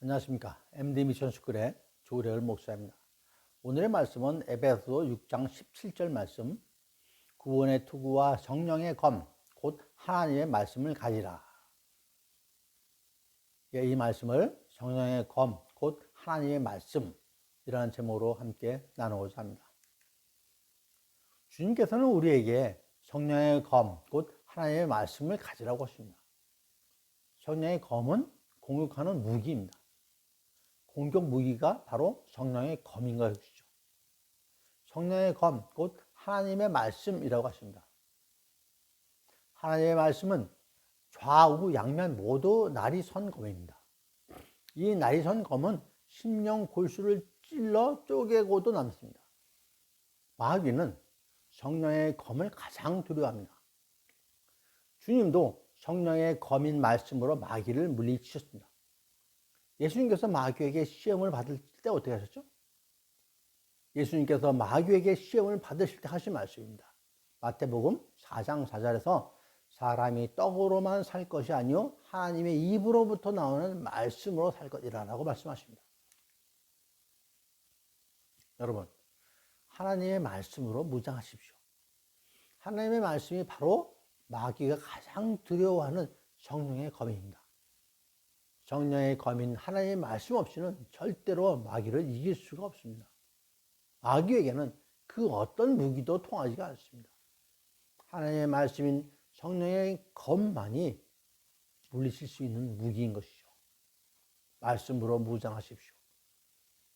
안녕하십니까. MD 미션 스쿨의 조래을 목사입니다. 오늘의 말씀은 에베소 6장 17절 말씀. 구원의 투구와 성령의 검, 곧 하나님의 말씀을 가지라. 예, 이 말씀을 성령의 검, 곧 하나님의 말씀이라는 제목으로 함께 나누고자 합니다. 주님께서는 우리에게 성령의 검, 곧 하나님의 말씀을 가지라고 하십니다. 성령의 검은 공격하는 무기입니다. 공격 무기가 바로 성령의 검인 것이죠. 성령의 검, 곧 하나님의 말씀이라고 하십니다. 하나님의 말씀은 좌우 양면 모두 날이 선 검입니다. 이 날이 선 검은 심령 골수를 찔러 쪼개고도 남습니다. 마귀는 성령의 검을 가장 두려워합니다. 주님도 성령의 검인 말씀으로 마귀를 물리치셨습니다. 예수님께서 마귀에게 시험을 받을 때 어떻게 하셨죠? 예수님께서 마귀에게 시험을 받으실 때 하신 말씀입니다. 마태복음 4장 4절에서 사람이 떡으로만 살 것이 아니요 하나님의 입으로부터 나오는 말씀으로 살 것이라고 말씀하십니다. 여러분, 하나님의 말씀으로 무장하십시오. 하나님의 말씀이 바로 마귀가 가장 두려워하는 성령의 검입니다. 성령의 검인 하나님의 말씀 없이는 절대로 마귀를 이길 수가 없습니다. 마귀에게는 그 어떤 무기도 통하지가 않습니다. 하나님의 말씀인 성령의 검만이 물리칠 수 있는 무기인 것이죠. 말씀으로 무장하십시오.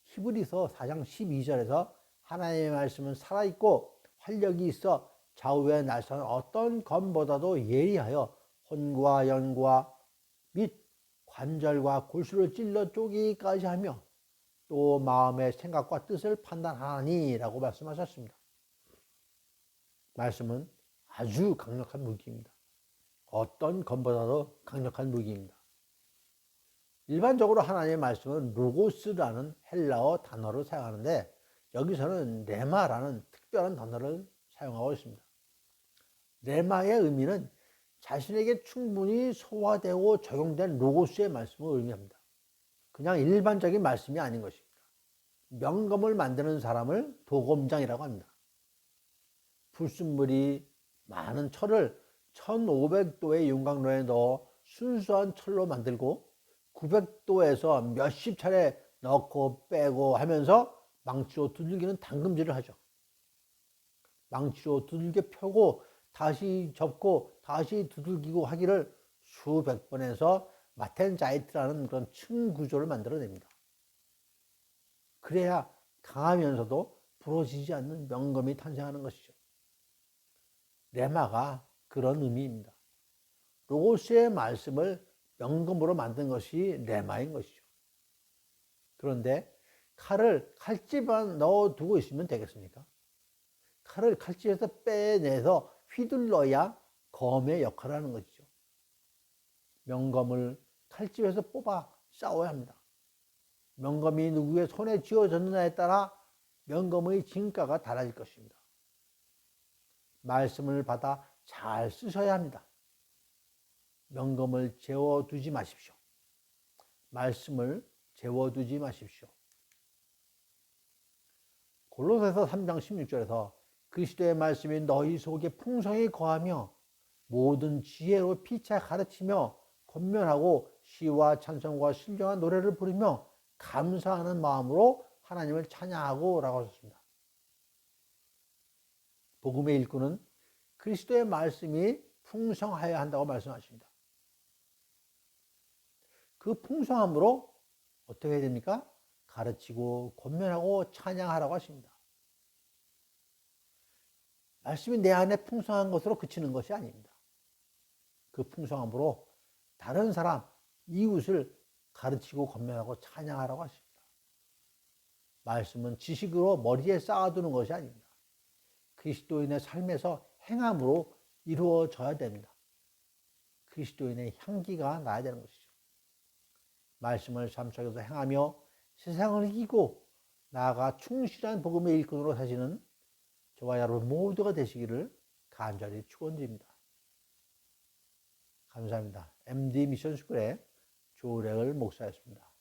히브리서 4장 12절에서 하나님의 말씀은 살아있고 활력이 있어 좌우에 날서는 어떤 검보다도 예리하여 혼과 연과 및 관절과 골수를 찔러 쪼기까지 하며 또 마음의 생각과 뜻을 판단하니라고 말씀하셨습니다. 말씀은 아주 강력한 무기입니다. 어떤 검보다도 강력한 무기입니다. 일반적으로 하나님의 말씀은 로고스라는 헬라어 단어를 사용하는데 여기서는 레마라는 특별한 단어를 사용하고 있습니다. 레마의 의미는 자신에게 충분히 소화되고 적용된 로고스의 말씀을 의미합니다. 그냥 일반적인 말씀이 아닌 것입니다. 명검을 만드는 사람을 도검장이라고 합니다. 불순물이 많은 철을 1500도의 윤곽로에 넣어 순수한 철로 만들고 900도에서 몇십 차례 넣고 빼고 하면서 망치로 두들기는 당금질을 하죠. 망치로 두들겨 펴고 다시 접고 다시 두들기고 하기를 수백 번 해서 마텐자이트라는 그런 층 구조를 만들어냅니다. 그래야 강하면서도 부러지지 않는 명검이 탄생하는 것이죠. 레마가 그런 의미입니다. 로고스의 말씀을 명검으로 만든 것이 레마인 것이죠. 그런데 칼을 칼집안 넣어두고 있으면 되겠습니까? 칼을 칼집에서 빼내서 휘둘러야 검의 역할을 하는 것이죠. 명검을 칼집에서 뽑아 싸워야 합니다. 명검이 누구의 손에 쥐어졌느냐에 따라 명검의 진가가 달라질 것입니다. 말씀을 받아 잘 쓰셔야 합니다. 명검을 재워두지 마십시오. 말씀을 재워두지 마십시오. 골로새서 3장 16절에서 그리스도의 말씀이 너희 속에 풍성히 거하며 모든 지혜로 피차 가르치며 권면하고 시와 찬송과 신령한 노래를 부르며 감사하는 마음으로 하나님을 찬양하고 라고 하셨습니다. 복음의 일꾼은 그리스도의 말씀이 풍성하여야 한다고 말씀하십니다. 그 풍성함으로 어떻게 해야 됩니까? 가르치고 권면하고 찬양하라고 하십니다. 말씀이 내 안에 풍성한 것으로 그치는 것이 아닙니다. 그 풍성함으로 다른 사람, 이웃을 가르치고 권면하고 찬양하라고 하십니다. 말씀은 지식으로 머리에 쌓아두는 것이 아닙니다. 그리스도인의 삶에서 행함으로 이루어져야 됩니다. 그리스도인의 향기가 나야 되는 것이죠. 말씀을 삶 속에서 행하며 세상을 이기고 나아가 충실한 복음의 일꾼으로 사시는 저와 여러분 모두가 되시기를 간절히 축원드립니다. 감사합니다. MD 미션 스쿨의 조래을 목사였습니다.